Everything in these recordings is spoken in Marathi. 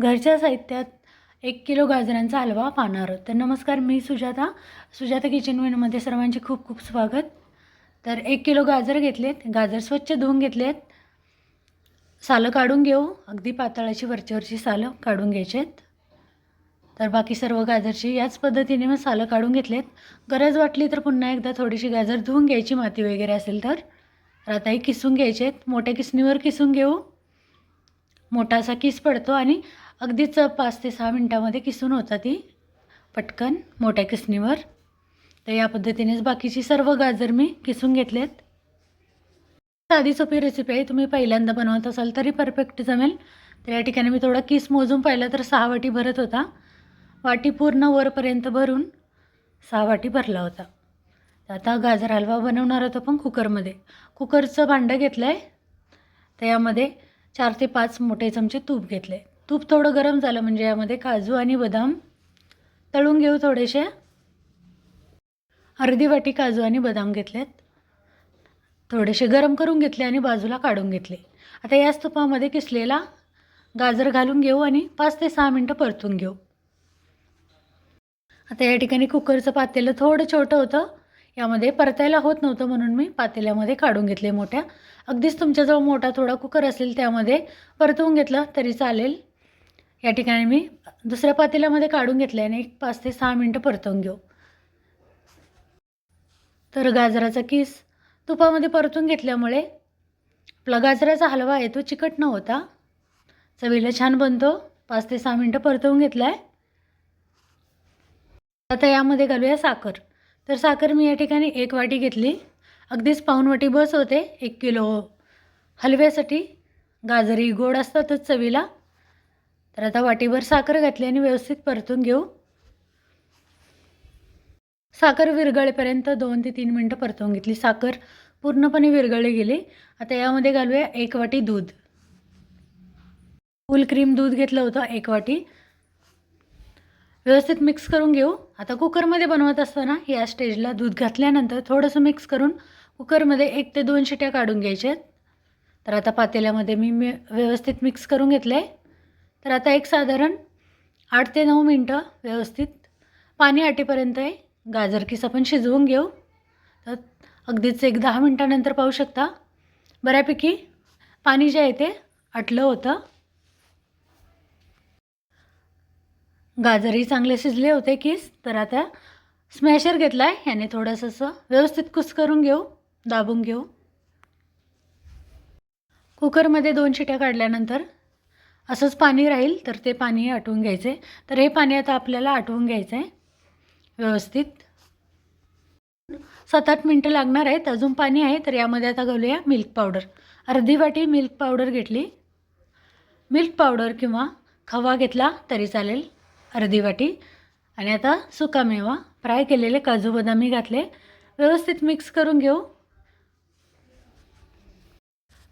घरच्या साहित्यात एक किलो गाजरांचा हलवा पाहणार आहोत. तर नमस्कार मी सुजाता. सुजाता किचन विनमध्ये सर्वांचे खूप खूप स्वागत. तर एक किलो गाजर घेतलेत. गाजर स्वच्छ धुवून घेतलेत. सालं काढून घेऊ. अगदी पातळाची वरची सालं काढून घ्यायचेत. आहेत तर बाकी सर्व गाजरची याच पद्धतीने मग सालं काढून घेतलेत. गरज वाटली तर पुन्हा एकदा थोडीशी गाजर धुवून घ्यायची माती वगैरे असेल तर. तर किसून घ्यायचे आहेत मोठ्या किसणीवर किसून घेऊ. मोठा असा किस पडतो आणि अगदीच पाच ते सहा मिनटामध्ये किसून होता ती. पटकन मोठ्या किसणीवर. तर या पद्धतीनेच बाकीची सर्व गाजर मी किसून घेतलेत. साधी सोपी रेसिपी आहे तुम्ही पहिल्यांदा बनवत असाल तरी परफेक्ट जमेल. तर या ठिकाणी मी थोडा किस मोजून पाहिला तर सहा वाटी भरत होता. वाटी पूर्ण वरपर्यंत भरून सहा वाटी भरला होता. आता गाजर हलवा बनवणार होतो पण कुकरमध्ये. कुकरचं भांडं घेतलं आहे तर यामध्ये चार ते पाच मोठे चमचे तूप घेतले तूप थोडं गरम झालं म्हणजे यामध्ये काजू आणि बदाम. तळून घेऊ थोडेसे. अर्धी वाटी काजू आणि बदाम घेतलेत. थोडेसे गरम करून घेतले आणि बाजूला काढून घेतले. आता याच तुपामध्ये किसलेला गाजर घालून घेऊ आणि पाच ते सहा मिनटं परतून घेऊ. आता या ठिकाणी कुकरचं पातेलं थोडं छोटं होतं. यामध्ये परतायला होत नव्हतं म्हणून मी पातेल्यामध्ये काढून घेतले मोठ्या. अगदीच तुमच्याजवळ मोठा थोडा कुकर असेल त्यामध्ये परतवून घेतलं तरी चालेल. या ठिकाणी मी दुसऱ्या पातेल्यामध्ये काढून घेतलं आणि एक पाच ते सहा मिनटं परतवून घेऊ. तर गाजराचा किस तुपामध्ये परतून घेतल्यामुळे आपला गाजराचा हलवा आहे तो चिकट न होता चवीला छान बनतो. पाच ते सहा मिनटं परतवून घेतला आहे आता यामध्ये घालूया साखर. तर साखर मी या ठिकाणी एक वाटी घेतली. अगदीच पाऊन वाटी बस होते. एक किलो हलव्यासाठी. गाजरी गोड असतातच चवीला. तर आता वाटीभर साखर घातली आणि व्यवस्थित परतून घेऊ. साखर विरघळेपर्यंत दोन ते तीन मिनटं परतवून घेतली. साखर पूर्णपणे विरघळली गेली. आता यामध्ये घालूया एक वाटी दूध. फुल क्रीम दूध घेतलं होतं एक वाटी. व्यवस्थित मिक्स करून घेऊ. आता कुकरमध्ये बनवत असताना या स्टेजला दूध घातल्यानंतर थोडंसं मिक्स करून कुकरमध्ये एक ते दोन शिट्या काढून घ्यायच्या आहेत. तर आता पातेल्यामध्ये मी मी व्यवस्थित मिक्स करून घेतलं आहे तर आता एक साधारण आठ ते नऊ मिनटं व्यवस्थित पाणी आटेपर्यंत आहे. गाजर किस आपण शिजवून घेऊ. तर अगदीच एक दहा मिनटानंतर पाहू शकता. बऱ्यापैकी पाणी जे आहे ते आटलं होतं. गाजरही चांगले शिजले होते किस. तर आता स्मॅशर घेतला आहे याने थोडंसं असं व्यवस्थित कुस करून घेऊ. दाबून घेऊ. कुकरमध्ये दोन शिट्या काढल्यानंतर असंच पाणी राहील तर ते पाणी आटवून घ्यायचे. तर हे पाणी आता आपल्याला आटवून घ्यायचं आहे व्यवस्थित. सात आठ मिनटं लागणार आहेत अजून पाणी आहे तर यामध्ये आता घालूया मिल्क पावडर अर्धी वाटी मिल्क पावडर घेतली. मिल्क पावडर किंवा खवा घेतला तरी चालेल अर्धी वाटी. आणि आता सुकामेवा फ्राय केलेले काजू बदामी घातले. व्यवस्थित मिक्स करून घेऊ.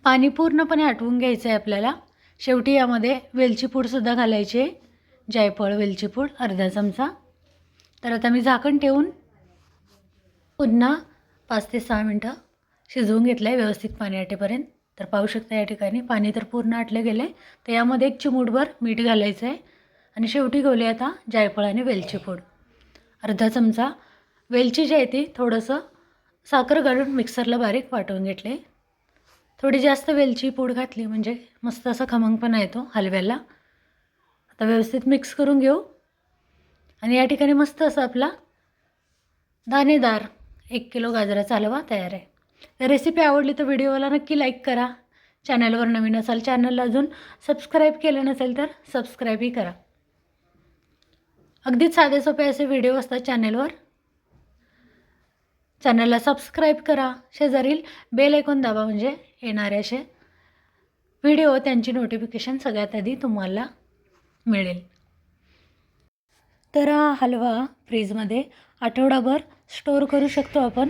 पाणी पूर्णपणे आटवून घ्यायचं आहे आपल्याला. शेवटी यामध्ये वेलची पूडसुद्धा घालायची. आहे जायफळ वेलची पूड अर्धा चमचा. तर आता मी झाकण ठेवून पुन्हा पाच ते सहा मिनटं शिजवून घेतलं आहे व्यवस्थित पाणी आटेपर्यंत. तर पाहू शकता या ठिकाणी पाणी तर पूर्ण आटलं गेलं आहे तर यामध्ये एक चिमूटभर मीठ घालायचं आहे आणि शेवटी घालूया आता जायफळ आणि वेलची पूड. अर्धा चमचा वेलची जी आहे ती थोडंसं साखर घालून मिक्सरला बारीक वाटून घेतले थोडी जास्त वेलची पूड घातली म्हणजे मस्त असा खमंगपणा येतो हलव्याला. आता व्यवस्थित मिक्स करून घेऊ. आणि या ठिकाणी मस्त असं आपला दाणेदार एक किलो गाजराचा हलवा तयार आहे. तर रेसिपी आवडली तर व्हिडिओला नक्की लाईक करा. चॅनलवर नवीन असाल चॅनलला अजून सबस्क्राईब केलं नसेल तर सबस्क्राईबही करा. अगदीच साधे सोपे असे व्हिडिओ असतात चॅनलवर. चॅनलला सबस्क्राईब करा. शेजारील बेल ऐकून दाबा म्हणजे येणारे असे व्हिडिओ त्यांची नोटिफिकेशन सगळ्यात आधी तुम्हाला मिळेल. तर हा हलवा फ्रीजमध्ये आठवडाभर स्टोअर करू शकतो आपण.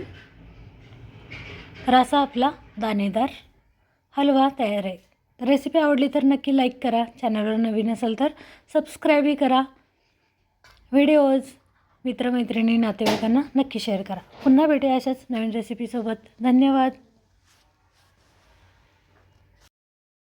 तर असा आपला दाणेदार हलवा तयार आहे. रेसिपी आवडली तर नक्की लाईक करा. चॅनलवर नवीन असेल तर सबस्क्राईबही करा. व्हिडिओज मित्रमैत्रिणी नातेवाईकांना नक्की शेअर करा. पुन्हा भेटूया अशाच नवीन रेसिपीसोबत धन्यवाद.